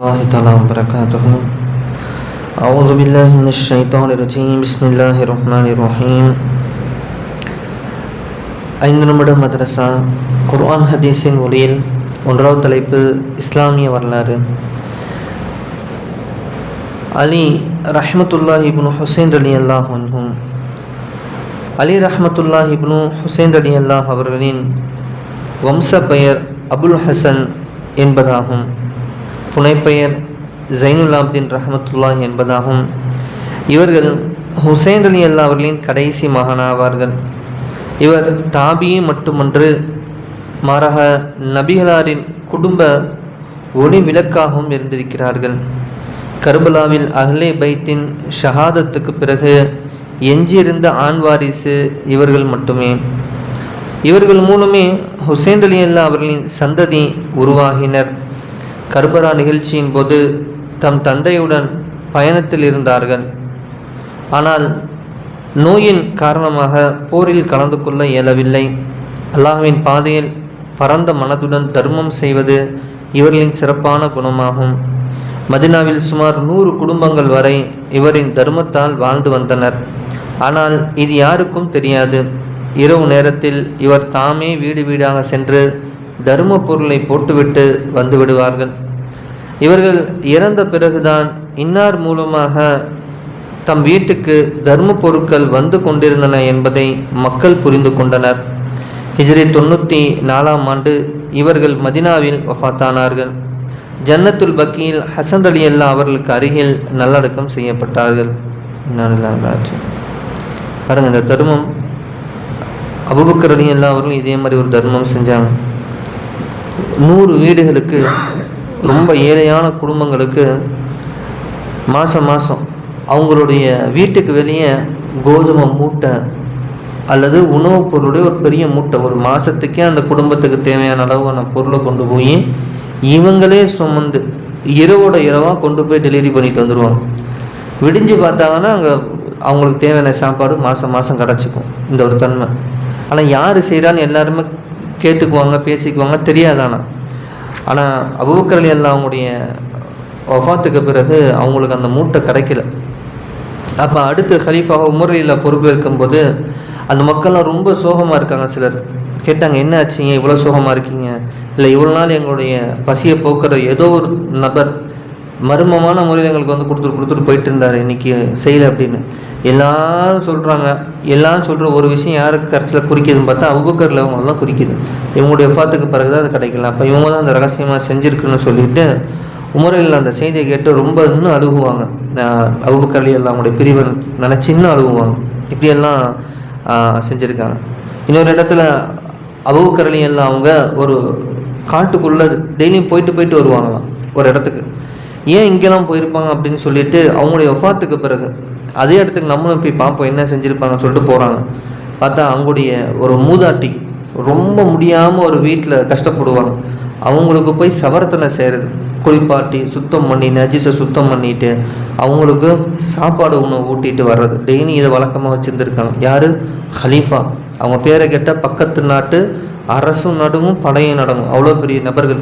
الله تعالى وبركاته أعوذ بالله من الشيطان الرجيم بسم الله الرحمن الرحيم ஐந்து நிமிட மதரசா குர்ஆன் ஹதீஸின் ஒளியில் ஒன்றாவது தலைப்பு இஸ்லாமிய வரலாறு அலி ரஹ்மத்துல்லாஹ் இப்னு ஹுசைன் அலி அல்லாஹ் அன்ஹும் அலி ரஹ்மத்துல்லாஹ் இப்னு ஹுசைன் அலி அல்லாஹ் அவர்களின் வம்ச பெயர் அபுல் ஹசன் என்பதாகும் புனைப்பெயர் ஜைனுல் ஆப்தீன் ரஹமத்துல்லா என்பதாகும். இவர்கள் ஹுசைன் அலி அல்லா அவர்களின் கடைசி மகனாவார்கள். இவர் தாபியே மட்டுமன்று மாறாக நபிகளாரின் குடும்ப ஒளி விளக்காகவும் இருந்திருக்கிறார்கள். கர்பலாவில் அஹ்லே பைத்தின் ஷஹாதத்துக்கு பிறகு எஞ்சியிருந்த ஆண் வாரிசு இவர்கள் மட்டுமே. இவர்கள் மூலமே ஹுசேன் அலி அல்லா அவர்களின் சந்ததி உருவாகினர். கர்பரா நிகழ்ச்சியின் போது தம் தந்தையுடன் பயணத்தில் இருந்தார்கள். ஆனால் நோயின் காரணமாக போரில் கலந்து கொள்ள இயலவில்லை. அல்லாஹுவின் பாதையில் பரந்த மனதுடன் தர்மம் செய்வது இவர்களின் சிறப்பான குணமாகும். மதினாவில் சுமார் நூறு குடும்பங்கள் வரை இவரின் தர்மத்தால் வாழ்ந்து வந்தனர். ஆனால் இது யாருக்கும் தெரியாது. இரவு நேரத்தில் இவர் தாமே வீடு வீடாக சென்று தரும பொருளை போட்டுவிட்டு வந்து விடுவார்கள். இவர்கள் இறந்த பிறகுதான் இன்னார் மூலமாக தம் வீட்டுக்கு தர்ம பொருட்கள் வந்து கொண்டிருந்தன என்பதை மக்கள் புரிந்து கொண்டனர். ஹிஜ்ரி தொண்ணூற்றி நாலாம் ஆண்டு இவர்கள் மதினாவில் வஃத்தானார்கள். ஜன்னத்துல் பக்கியில் ஹசன் அலி அல்லா அவர்களுக்கு அருகில் நல்லடக்கம் செய்யப்பட்டார்கள். பாருங்க இந்த தர்மம் அபுபக்கர் அலி அல்லா அவர்களும் இதே மாதிரி ஒரு தர்மம் செஞ்சாங்க. நூறு வீடுகளுக்கு ரொம்ப ஏழையான குடும்பங்களுக்கு மாதம் மாதம் அவங்களுடைய வீட்டுக்கு வெளியே கோதுமை மூட்டை அல்லது உணவுப் பொருளுடைய ஒரு பெரிய மூட்டை ஒரு மாதத்துக்கே அந்த குடும்பத்துக்கு தேவையான அளவான பொருளை கொண்டு போய் இவங்களே சுமந்து இரவோட இரவாக கொண்டு போய் டெலிவரி பண்ணிட்டு வந்துடுவாங்க விடிஞ்சு பார்த்தாங்கன்னா அங்கே அவங்களுக்கு தேவையான சாப்பாடு மாதம் மாதம் கிடச்சிக்கும். இந்த ஒரு தன்மை. ஆனால் யார் செய்கிறான்னு எல்லாருமே கேட்டுக்குவாங்க பேசிக்குவாங்க தெரியாதானா ஆனால் அபுபக்கர் எல்லாம் அவங்களுடைய ஒஃபாத்துக்கு பிறகு அவங்களுக்கு அந்த மூட்டை கிடைக்கல. அப்போ அடுத்து ஹலீஃபாக உமரில் பொறுப்பேற்கும்போது அந்த மக்கள்லாம் ரொம்ப சோகமாக இருக்காங்க சிலர். கேட்டாங்க என்ன ஆச்சுங்க இவ்வளோ சோகமாக இருக்கீங்க? இல்லை இவ்வளோ நாள் எங்களுடைய பசியை போக்குற ஏதோ ஒரு நபர் மர்மமான முறையில் எங்களுக்கு வந்து கொடுத்துட்டு கொடுத்துட்டு போயிட்டு இருந்தார் இன்றைக்கி செய்யலை அப்படின்னு. எல்லாரும் சொல்கிறாங்க எல்லாரும் சொல்கிற ஒரு விஷயம் யாருக்கு கரைச்சியில் குறிக்கிதுன்னு பார்த்தா அவுபக்கரில் அவங்க தான் குறிக்கிது. இவங்களுடைய எஃபாத்துக்கு பிறகு தான் அது கிடைக்கல அப்போ இவங்க தான் அந்த ரகசியமாக செஞ்சுருக்குன்னு சொல்லிட்டு உமரில் அந்த செய்தியை கேட்டு ரொம்ப இன்னும் அழுகுவாங்க. அவுபக்கர்லி எல்லாம் அவங்களுடைய பிரிவை நினச்சி இன்னும் அழுகுவாங்க. இப்படியெல்லாம் செஞ்சுருக்காங்க. இன்னொரு இடத்துல அபுக்கரலி எல்லாம் அவங்க ஒரு காட்டுக்குள்ளே டெய்லியும் போயிட்டு போயிட்டு வருவாங்களாம் ஒரு இடத்துக்கு. ஏன் இங்கெல்லாம் போயிருப்பாங்க அப்படின்னு சொல்லிட்டு அவங்களுடைய ஒஃபாத்துக்கு பிறகு அதே இடத்துக்கு நம்மளும் போய் பார்ப்போம் என்ன செஞ்சுருப்பாங்கன்னு சொல்லிட்டு போகிறாங்க பார்த்தா அவங்களுடைய ஒரு மூதாட்டி ரொம்ப முடியாமல் ஒரு வீட்டில் கஷ்டப்படுவாங்க. அவங்களுக்கு போய் சவரத்தனை செய்கிறது குளிப்பாட்டி சுத்தம் பண்ணி நஜிஸை சுத்தம் பண்ணிட்டு அவங்களுக்கு சாப்பாடு உணவு ஊட்டிட்டு வர்றது. டெய்லி இதை வழக்கமாக வச்சுருந்துருக்காங்க. யார்? ஹலீஃபா. அவங்க பேரை கேட்டால் பக்கத்து நாட்டு அரசும் நடுங்கும் படையும் நடங்கும். அவ்வளோ பெரிய நபர்கள்.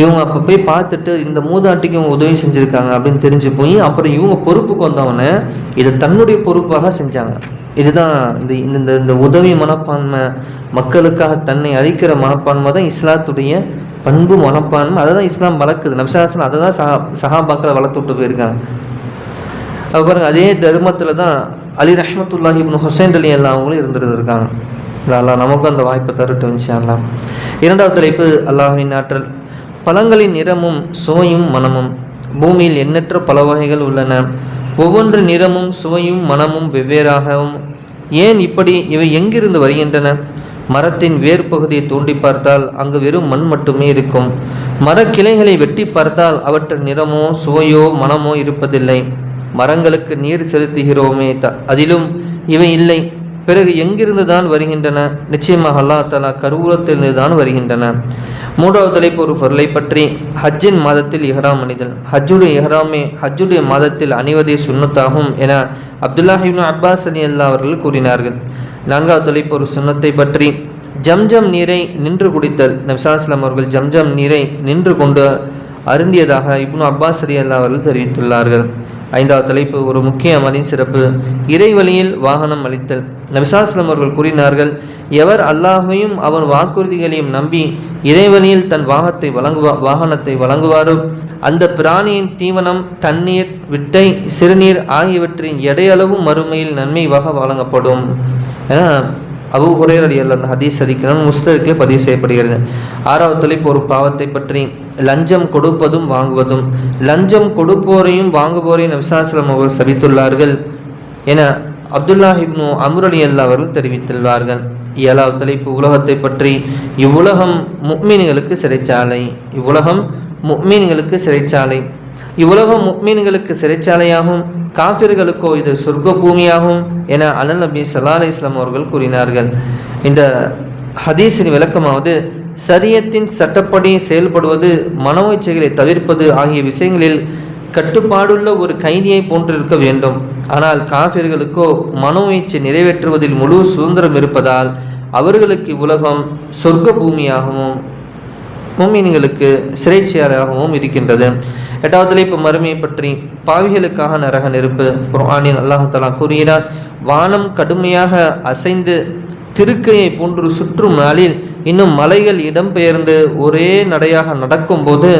இவங்க அப்போ போய் பார்த்துட்டு இந்த மூதாட்டிக்கு இவங்க உதவி செஞ்சுருக்காங்க அப்படின்னு தெரிஞ்சு போய் அப்புறம் இவங்க பொறுப்புக்கு வந்தவொடனே இதை தன்னுடைய பொறுப்பாக செஞ்சாங்க. இதுதான் இந்த இந்த இந்த உதவி மனப்பான்மை மக்களுக்காக தன்னை அழிக்கிற மனப்பான்மை தான் இஸ்லாத்துடைய பண்பு மனப்பான்மை. அதை தான் இஸ்லாம் வளர்க்குது. நம்சாசன் அதை தான் சஹா சஹாபாக்களை வளர்த்து விட்டு போயிருக்காங்க. அப்புறம் அதே தர்மத்தில் தான் அலி ரஹமத்துல்லாஹி இப்னு ஹுசைன் அலி அல்லா அவங்களும் இருந்துருந்துருக்காங்க அல்லா நமக்கும் அந்த வாய்ப்பை தரட்டும் இன்ஷா அல்லா இரண்டாவது தலைப்பு அல்லாஹின் ஆற்றல். பழங்களின் நிறமும் சுவையும் மனமும். பூமியில் எண்ணற்ற பல வகைகள் உள்ளன. ஒவ்வொன்று நிறமும் சுவையும் மனமும் வெவ்வேறாகவும் ஏன் இப்படி இவை எங்கிருந்து வருகின்றன? மரத்தின் வேர் பகுதியை தோண்டி பார்த்தால் அங்கு வெறும் மண் மட்டுமே இருக்கும். மரக்கிளைகளை வெட்டி பார்த்தால் அவற்றின் நிறமோ சுவையோ மனமோ இருப்பதில்லை. மரங்களுக்கு நீர் செலுத்துகிறோமே த அதிலும் இவை இல்லை. பிறகு எங்கிருந்து தான் வருகின்றன? நிச்சயமாக அல்லா தலா கருவூலத்திலிருந்து தான் வருகின்றன. மூன்றாவது தலைப்பு ஒரு பொருளை பற்றி. ஹஜ்ஜின் மாதத்தில் இஹ்ராம் அணிதல் ஹஜ்ஜுடைய இஹ்ராமே ஹஜ்ஜுடைய மாதத்தில் அணிவதே சுண்ணத்தாகும் என அப்துல்லாஹிபின் அப்பாஸ் அலி அல்லா அவர்கள் கூறினார்கள். நான்காவது தலைப்பு ஒரு சுண்ணத்தை பற்றி. ஜம்ஜம் நீரை நின்று குடித்தல். நபிசாஸ்லாம் அவர்கள் ஜம்ஜம் நீரை நின்று கொண்டு அருந்தியதாக இப்னு அப்பாஸ் அலி அல்லா அவர்கள் தெரிவித்துள்ளார்கள். ஐந்தாவது தலைப்பு ஒரு முக்கிய அமலின் சிறப்பு. இறைவழியில் வாகனம் அளித்தல். நபிசாஸ்லம் அவர்கள் கூறினார்கள் எவர் அல்லாஹையும் அவன் வாக்குறுதிகளையும் நம்பி இறைவழியில் தன் வாகத்தை வழங்குவா வாகனத்தை வழங்குவாரோ அந்த பிராணியின் தீவனம் தண்ணீர் விட்டை சிறுநீர் ஆகியவற்றின் எடையளவும் மறுமையில் நன்மைவாக வழங்கப்படும். ஏன்னா அபு ஹுரேர் அலி அந்த ஹதீஸ் அறிக்கிறான் முஸ்தரிக்கில் பதிவு செய்யப்படுகிறது. ஆறாவது தலைப்பு ஒரு பாவத்தை பற்றி லஞ்சம் கொடுப்பதும் வாங்குவதும் லஞ்சம் கொடுப்போரையும் வாங்குவோரையும் விசாசலம் அவர்கள் சபித்துள்ளார்கள் என அப்துல்லா இப்னு அலி அல்லா அவர்கள் தெரிவித்துள்ளார்கள். ஏழாவது தலைப்பு உலகத்தை பற்றி இவ்வுலகம் முக்மீன்களுக்கு சிறைச்சாலை இவ்வுலகம் முக்மீன்களுக்கு சிறைச்சாலை. இவ்வுலகம் முக்மீன்களுக்கு சிறைச்சாலையாகும் காஃபிர்களுக்கோ இது சொர்க்க பூமியாகும் என அனல் நபி சல்லா அலி இஸ்லாம் அவர்கள் கூறினார்கள். இந்த ஹதீஸின் விளக்கமாவது சரியத்தின் சட்டப்படி செயல்படுவது மனோச்சைகளை தவிர்ப்பது ஆகிய விஷயங்களில் கட்டுப்பாடுள்ள ஒரு கைதியை போன்றிருக்க வேண்டும். ஆனால் காஃபிர்களுக்கோ மனோ நிறைவேற்றுவதில் முழு சுதந்திரம் இருப்பதால் அவர்களுக்கு இவ்வுலகம் சொர்க்க பூமியாகவும் மூமீன்களுக்கு சிறைச்சியாளராகவும் இருக்கின்றது. எட்டாவதுல இப்போ மறுமையை பற்றி பாவிகளுக்காக நரக நெருப்பு குரானின் அல்லாஹாலா கூறுகிறார். வானம் கடுமையாக அசைந்து திருக்கையை போன்று சுற்றும் நாளில் இன்னும் மலைகள் இடம்பெயர்ந்து ஒரே நடையாக நடக்கும்போது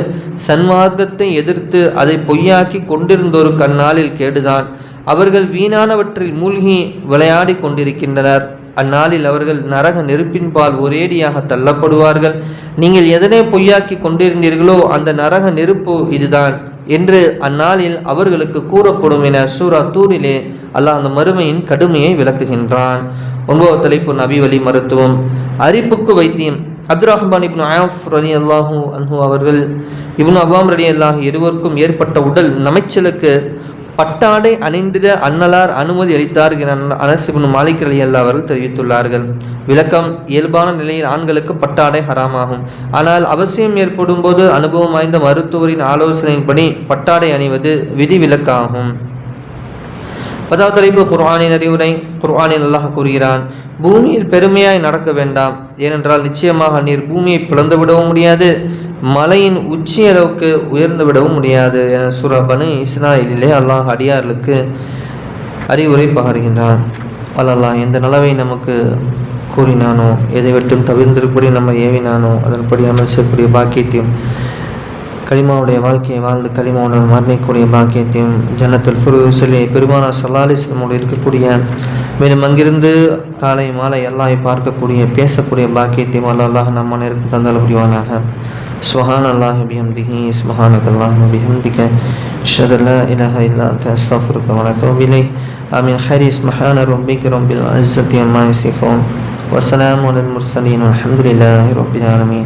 சன்மார்க்கத்தை எதிர்த்து அதை பொய்யாக்கி கொண்டிருந்தோரு கண்ணாலில் கேடுதான். அவர்கள் வீணானவற்றில் மூழ்கி விளையாடி கொண்டிருக்கின்றனர். அந்நாளில் அவர்கள் நரக நெருப்பின்பால் ஒரேடியாக தள்ளப்படுவார்கள். நீங்கள் எதனை பொய்யாக்கி கொண்டிருந்தீர்களோ அந்த நரக நெருப்பு இதுதான் என்று அந்நாளில் அவர்களுக்கு கூறப்படும் என சூரா தூரிலே அல்லாஹ் அந்த மறுமையின் கடுமையை விளக்குகின்றான். ஒன்பது தலைப்பு நபி வழி மருத்துவம். அரிப்புக்கு வைத்தியம். அப்து ரஹ்மான் இப்னு ஆஃப் ரலி அல்லாஹூ அன்ஹூ அவர்கள் இப்னு அவ்வாம் ரலி அல்லாஹ் இருவருக்கும் ஏற்பட்ட உடல் நமைச்சலுக்கு பட்டாடை அணிந்திட அன்னலார் அனுமதி அளித்தார் என அரசு மாலிக் அலி அல்லா அவர்கள் தெரிவித்துள்ளார்கள். விளக்கம் இயல்பான நிலையில் ஆண்களுக்கு பட்டாடை ஹராமாகும். ஆனால் அவசியம் ஏற்படும் போது அனுபவம் வாய்ந்த மருத்துவரின் ஆலோசனையின்படி பட்டாடை அணிவது விதிவிலக்காகும். பதாவது தலைப்பு குர்ஆனின் அறிவுரை குர்ஆனின் அல்லாஹ் கூறுகிறான் பூமியில் பெருமையாய் நடக்க வேண்டாம். ஏனென்றால் நிச்சயமாக நீர் பூமியை பிளந்து விடவும் முடியாது மலையின் உச்சி அளவுக்கு உயர்ந்து விடவும் முடியாது என சுரபனு இஸ்ராயலிலே அல்லாஹ் அடியார்களுக்கு அறிவுரை பகர்கின்றான். அல்லாஹ் எந்த நலவை நமக்கு கூறினானோ எதை விட்டும் தவிர்ந்திருப்படி நம்ம ஏவினானோ அதன்படி அமல் செய்யக்கூடிய பாக்கியத்தையும் கலிமாவுடைய வாழ்க்கையை வாழ்ந்து கலிமாவுடன் மரணிக்கூடிய பாக்கியத்தையும் ஜன்னத்துல் ஃபுருசிலே பெருமானா சல்லாலிஸ்லமோடு இருக்கக்கூடிய மேலும் அங்கிருந்து காலை மாலை எல்லாரை பார்க்கக்கூடிய பேசக்கூடிய பாக்கியத்தையும் அல்லாஹ் நம்ம நேருக்கு தந்தல் புரிவானாக சுஹான் அல்லாஹ் பிஹம்திஹி சுஹானக் அல்லாஹ் பிஹம்திக ஷது லா இலஹ இல்லா அன்த அஸ்தஃபிருக்க வ அத்தூபு இலைக் آمين خير سبحان ربك رب العزة عما يصفون وسلام على المرسلين والحمد لله رب العالمين